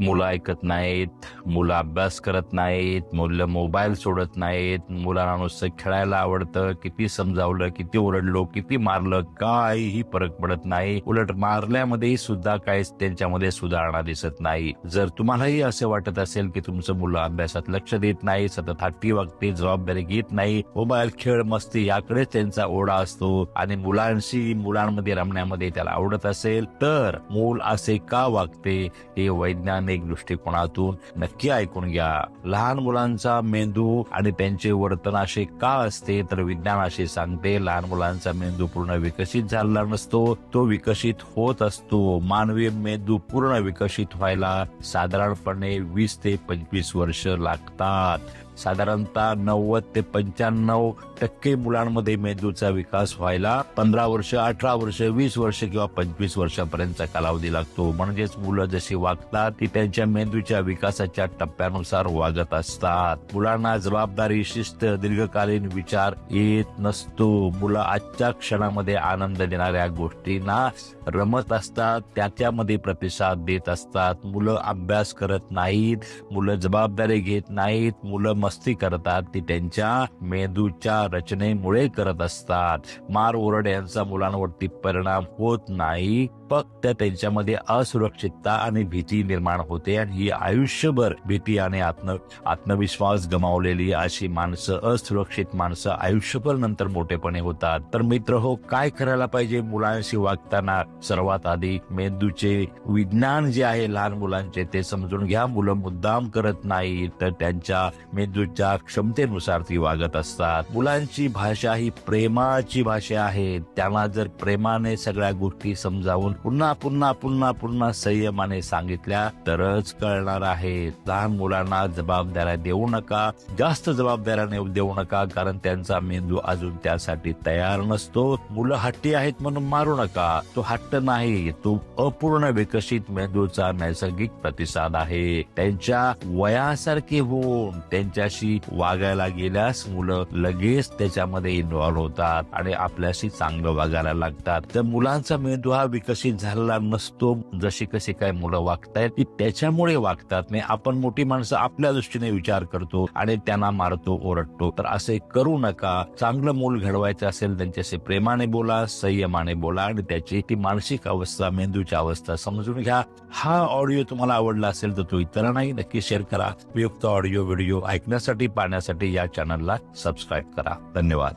मुलं ऐकत नाहीत मुलं अभ्यास करत नाहीत मुलं मोबाईल सोडत नाहीत मुलांना नुसतं खेळायला आवडतं किती समजावलं किती ओरडलो किती मारलं काहीही फरक पडत नाही. उलट मारल्यामध्ये सुद्धा काहीच त्यांच्यामध्ये सुधारणा दिसत नाही. जर तुम्हालाही असे वाटत असेल की तुमचं मुलं अभ्यासात लक्ष देत नाही सतत हट्टी वागते जबाबदारी घेत नाही मोबाईल खेळ मस्ती याकडेच त्यांचा ओढा असतो आणि मुलांशी मुलांमध्ये रमण्यामध्ये त्याला आवडत असेल तर मूल असे का वागते? हे वैज्ञानिक दृष्टिकोनातून नक्की ऐकून घ्या. लहान मुलांचा मेंदू आणि त्यांचे वर्तन असे का असते तर विज्ञान असे सांगते लहान मुलांचा मेंदू पूर्ण विकसित झालेला नसतो तो विकसित होत असतो. मानवी मेंदू पूर्ण विकसित व्हायला साधारणपणे वीस ते पंचवीस वर्ष लागतात. साधारणतः नव्वद ते पंच्याण्णव टक्के मुलांमध्ये मेंदूचा विकास व्हायला पंधरा वर्ष अठरा वर्ष वीस वर्ष किंवा पंचवीस वर्षापर्यंतचा कालावधी लागतो. म्हणजेच मुलं जशी वागतात ती त्यांच्या मेंदूच्या विकासाच्या टप्प्यानुसार वागत असतात. मुलांना जबाबदारी शिस्त दीर्घकालीन विचार येत नसतो. मुलं आजच्या क्षणामध्ये आनंद देणाऱ्या गोष्टींना रमत असतात त्याच्यामध्ये प्रतिसाद देत असतात. मुलं अभ्यास करत नाहीत मुलं जबाबदारी घेत नाहीत मुलं मस्ती करतात ती त्यांच्या मेंदूच्या रचनेमुळे करत असतात. मार ओरड यांचा मुलांवरती परिणाम होत नाही. फक्त त्यांच्यामध्ये असुरक्षितता आणि भीती निर्माण होते आणि ही आयुष्यभर भीती आणि आत्म आत्मविश्वास गमावलेली अशी माणसं असुरक्षित माणसं आयुष्यभर नंतर मोठेपणे होतात. तर मित्र हो काय करायला पाहिजे मुलांशी वागताना? सर्वात आधी मेंदूचे विज्ञान जे आहे लहान मुलांचे ते समजून घ्या. मुलं मुद्दाम करत नाही तर त्यांच्या मेंदूच्या क्षमतेनुसार ती वागत असतात. मुलांची भाषा ही प्रेमाची भाषा आहे. त्यांना जर प्रेमाने सगळ्या गोष्टी समजावून पुन्हा पुन्हा पुन्हा पुन्हा संयमाने सांगितल्या तरच कळणार आहे. लहान मुलांना जबाबदाऱ्या देऊ नका. जास्त जबाबदाऱ्या देऊ नका कारण त्यांचा मेंदू अजून त्यासाठी तयार नसतो. मुलं हट्टी आहेत म्हणून मारू नका. तो हट्ट नाही तो अपूर्ण विकसित मेंदूचा नैसर्गिक प्रतिसाद आहे. त्यांच्या वयासारखे होऊन त्यांच्याशी वागायला गेल्यास मुलं लगेच त्याच्यामध्ये इन्व्हॉल्व्ह होतात आणि आपल्याशी चांगलं वागायला लागतात. तर मुलांचा मेंदू हा विकसित झालेला नसतो. जशी कशी काय मुलं वागतायत ती त्याच्यामुळे वागतात. नाही आपण मोठी माणसं आपल्या दृष्टीने विचार करतो आणि त्यांना मारतो ओरडतो. तर असे करू नका. चांगलं मूल घडवायचं असेल त्यांच्याशी प्रेमाने बोला संयमाने बोला आणि त्याची ती मानसिक अवस्था मेंदूची अवस्था समजून घ्या. हा ऑडिओ तुम्हाला आवडला असेल तर तो इतरांनाही नक्की शेअर करा. उपयुक्त ऑडिओ व्हिडिओ ऐकण्यासाठी पाहण्यासाठी या चॅनलला सबस्क्राईब करा. धन्यवाद.